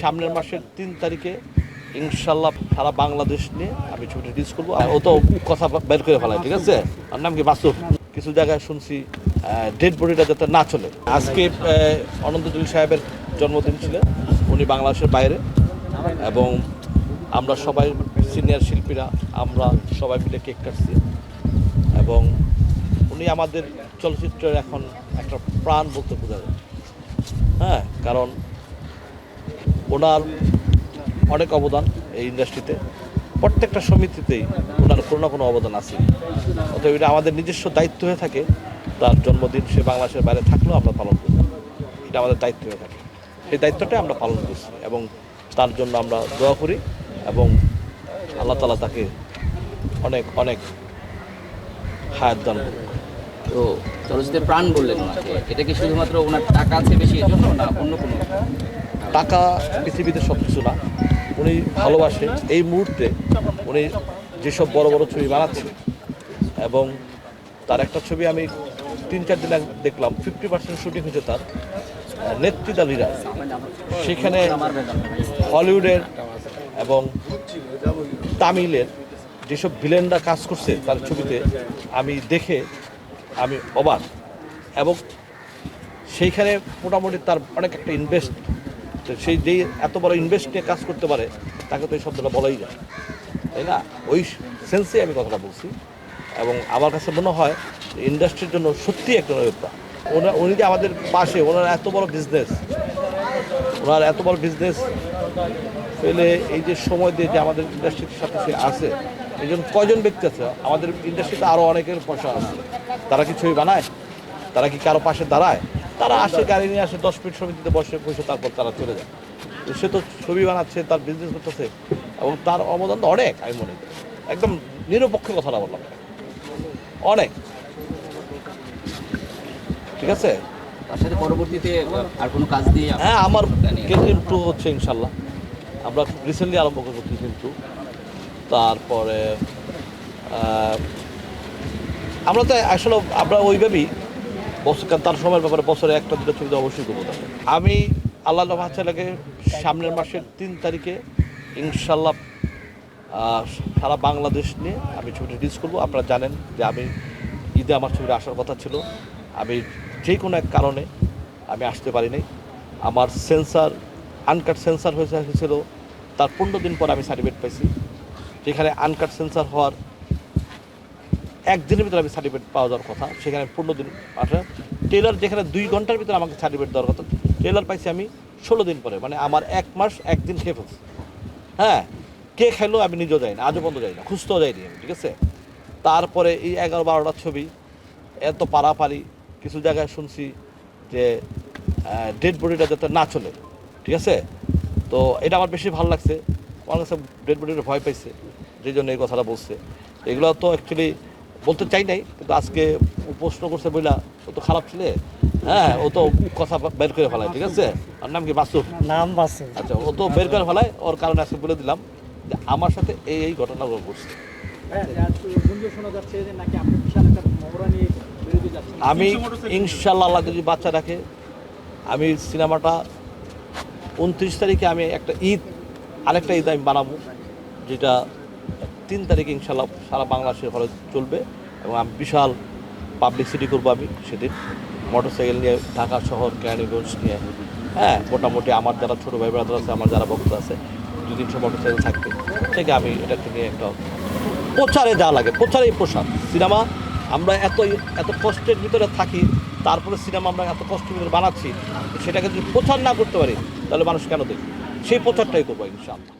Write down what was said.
সামনের মাসের তিন তারিখে ইনশাল্লাহ সারা বাংলাদেশ নিয়ে আমি ছবিটা রিলিজ করব। আর ও তো কথা বের করে ফেলায়, ঠিক আছে? আর নাম কি? বাসুর কিছু জায়গায় শুনছি ডেড বডিটা যাতে না চলে। আজকে অনন্ত জলিল সাহেবের জন্মদিন ছিল। উনি বাংলাদেশের বাইরে। এবং আমরা সবাই সিনিয়র শিল্পীরা, আমরা সবাই মিলে কেক কাটছি। এবং উনি আমাদের চলচ্চিত্রের এখন একটা প্রাণ বলতে বোঝা যায়। হ্যাঁ কারণ ওনার অনেক অবদান এই ইন্ডাস্ট্রিতে প্রত্যেকটা সমিতিতেই ওনার কোনো না কোনো অবদান আছে। অতএব এটা আমাদের নিজস্ব দায়িত্ব হয়ে থাকে। তার জন্মদিন সে বাংলাদেশের বাইরে থাকলেও আমরা পালন করি। এটা আমাদের দায়িত্ব হয়ে থাকে। সেই দায়িত্বটাই আমরা পালন করছি এবং তার জন্য আমরা দোয়া করি এবং আল্লাহ তালা তাকে অনেক অনেক হায়াত দান করুক। তো চলচ্চিত্রের প্রাণ বললেন এটা কি শুধুমাত্র ওনার টাকা আছে বেশি এই জন্য না অন্য কোনো? টাকা পৃথিবীতে সব কিছু না। উনি ভালোবাসে এই মুহূর্তে উনি যেসব বড় বড় ছবি বানাচ্ছে এবং তার একটা ছবি আমি তিন চার দিন দেখলাম ফিফটি পার্সেন্ট শুটিং হয়েছে তার নেতৃত্বা লিডার সেখানে হলিউডের এবং তামিলের যেসব ভিলেনরা কাজ করছে তার ছবিতে আমি দেখে আমি অবাক। এবং সেইখানে মোটামুটি তার অনেক একটা ইনভেস্ট সেই যেই এত বড় ইনভেস্ট নিয়ে কাজ করতে পারে, তাকে তো এই শব্দটা বলাই যায়। তাই না? ওই সেন্সে আমি কথাটা বলছি। এবং আমার কাছে মনে হয় ইন্ডাস্ট্রির জন্য সত্যি একটা নৈবতা ওনার উনি যে আমাদের পাশে, ওনার এত বড় বিজনেস ওনার এত বড় বিজনেস ফেলে এই যে সময় দিয়ে যে আমাদের ইন্ডাস্ট্রির সাথে সে আছে এই জন্য কয়জন ব্যক্তি আছে? আমাদের ইন্ডাস্ট্রিতে আরও অনেকের পয়সা আছে। তারা কি ছবি বানায়? তারা কি কারও পাশে দাঁড়ায়? তারা আসে গাড়ি নিয়ে আসে দশ মিনিট সমিতিতে বসে বসে তারপর তারা চলে যায়। সে তো ছবি বানাচ্ছে তার বিজনেস করতেছে এবং তার অবদান তো অনেক আমি মনে করি। একদম নিরপেক্ষ কথাটা বললাম। অনেক। ঠিক আছে? সাথে পরবর্তীতে আর কোনো কাজ দিয়ে হ্যাঁ আমার? কেটিএম টু হচ্ছে ইনশাল্লাহ। আমরা রিসেন্টলি আরম্ভ করব কেটিএম টু তারপরে আমরা তো আসলে আমরা ওইভাবেই বছর তার সময়ের ব্যাপারে বছরে একটা, দুটো ছবি অবশ্যই করব। আমি আল্লাহ বাচ্চাটাকে সামনের মাসের তিন তারিখে ইনশাল্লাহ সারা বাংলাদেশ নিয়ে আমি ছবিটা রিলিজ করব। আপনারা জানেন যে আমি ঈদে আমার ছবিটা আসার কথা ছিল। আমি যে কোনো এক কারণে আমি আসতে পারিনি। আমার সেন্সার আনকাট সেন্সার হয়েছে, হয়েছিল। তার পনেরো দিন পর আমি সার্টিফিকেট পাইছি। যেখানে আনকাট সেন্সার হওয়ার একদিনের ভিতরে আমি সার্টিফিকেট পাওয়া যাওয়ার কথা। সেখানে পনেরো দিন আসে টেলার যেখানে দুই ঘণ্টার ভিতরে আমাকে সার্টিফিকেট দেওয়ার কথা টেলার পাইছি আমি ষোলো দিন পরে। মানে আমার এক মাস, একদিন খেয়ে ফেলছি হ্যাঁ কে খাইলো আমি নিজেও যাই না, আজও পর্যন্ত যাই না, খুঁজতেও যাইনি আমি, ঠিক আছে? তারপরে এই এগারো বারোটা ছবি, এত পারাপারি, কিছু জায়গায় শুনছি যে ডেড বডিটা যাতে না চলে, ঠিক আছে? তো এটা আমার বেশি ভালো লাগছে। আমার কাছে ডেড বডিটা ভয় পাইছে যে জন্য এই কথাটা বলছে। এগুলো তো অ্যাকচুয়ালি বলতে চাই নাই কিন্তু আজকে প্রশ্ন করছে বইলা ও তো খারাপ ছিলে। হ্যাঁ ও তো কথা বের করে ফেলায় ঠিক আছে? আর নাম কি বাসুর নাম বাসে। আচ্ছা ও তো বের করে ফেলায় ওর কারণে আজকে বলে দিলাম যে আমার সাথে এই এই ঘটনাগুলো ঘটছে। গুঞ্জন শোনা যাচ্ছে যে নাকি আপনি বিশাল একটা মহড়া নিয়ে বিরোধী যাচ্ছেন। আমি ইনশাল্লাহ যদি বাচ্চা রাখে আমি সিনেমাটা উনত্রিশ তারিখে আমি একটা ঈদ আরেকটা ঈদ আমি বানাবো যেটা তিন তারিখে ইনশাল্লাহ সারা বাংলাদেশের হলে চলবে এবং আমি বিশাল পাবলিসিটি করব আমি সেদিন মোটর সাইকেল নিয়ে, ঢাকা শহর, কেরানীগঞ্জ নিয়ে। হ্যাঁ মোটামুটি আমার যারা ছোটো ভাই ব্রাদার আছে, আমার যারা ভক্ত আছে, দু তিনশো মোটর সাইকেল থাকবে। থেকে আমি এটাকে নিয়ে একটা প্রচারে যা লাগে, প্রচারেই প্রসার। সিনেমা আমরা এত এত কষ্টের ভিতরে থাকি, তারপরে সিনেমা আমরা এত কষ্টের ভিতরে বানাচ্ছি, সেটাকে যদি প্রচার না করতে পারি, তাহলে মানুষ কেন দেখবে? সেই প্রচারটাই করব ইনশাআল্লাহ।